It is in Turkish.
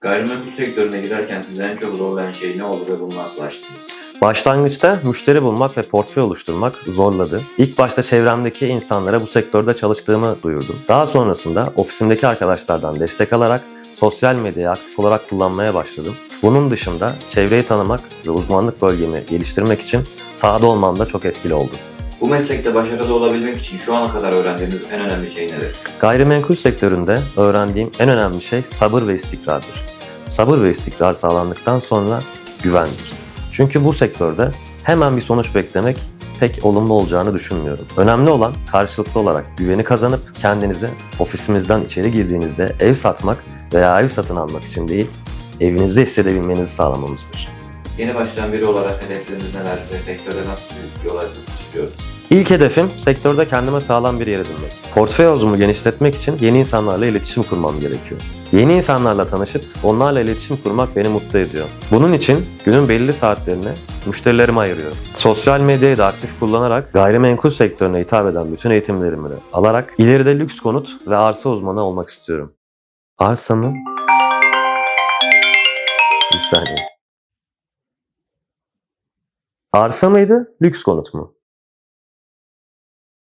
Gayrimenkul sektörüne girerken sizi en çok zorlayan şey ne oldu ve bunu nasıl aştınız? Başlangıçta müşteri bulmak ve portföy oluşturmak zorladı. İlk başta çevremdeki insanlara bu sektörde çalıştığımı duyurdum. Daha sonrasında ofisimdeki arkadaşlardan destek alarak sosyal medyayı aktif olarak kullanmaya başladım. Bunun dışında çevreyi tanımak ve uzmanlık bölgemi geliştirmek için sahada olmam da çok etkili oldu. Bu meslekte başarılı olabilmek için şu ana kadar öğrendiğiniz en önemli şey nedir? Gayrimenkul sektöründe öğrendiğim en önemli şey sabır ve istikrardır. Sabır ve istikrar sağlandıktan sonra güvendir. Çünkü bu sektörde hemen bir sonuç beklemek pek olumlu olacağını düşünmüyorum. Önemli olan karşılıklı olarak güveni kazanıp kendinize ofisimizden içeri girdiğinizde ev satmak veya ev satın almak için değil, evinizde hissedebilmenizi sağlamamızdır. Yeni başlayan biri olarak hedefleriniz neler ve sektörde nasıl büyük bir yol haritası çiziyorsunuz? İlk hedefim sektörde kendime sağlam bir yer edinmek. Portföy havuzumu genişletmek için yeni insanlarla iletişim kurmam gerekiyor. Yeni insanlarla tanışıp onlarla iletişim kurmak beni mutlu ediyor. Bunun için günün belirli saatlerini müşterilerime ayırıyorum. Sosyal medyayı da aktif kullanarak gayrimenkul sektörüne hitap eden bütün eğitimlerimi de alarak ileride lüks konut ve arsa uzmanı olmak istiyorum. Arsa mı? Bir saniye. Arsa mıydı, lüks konut mu?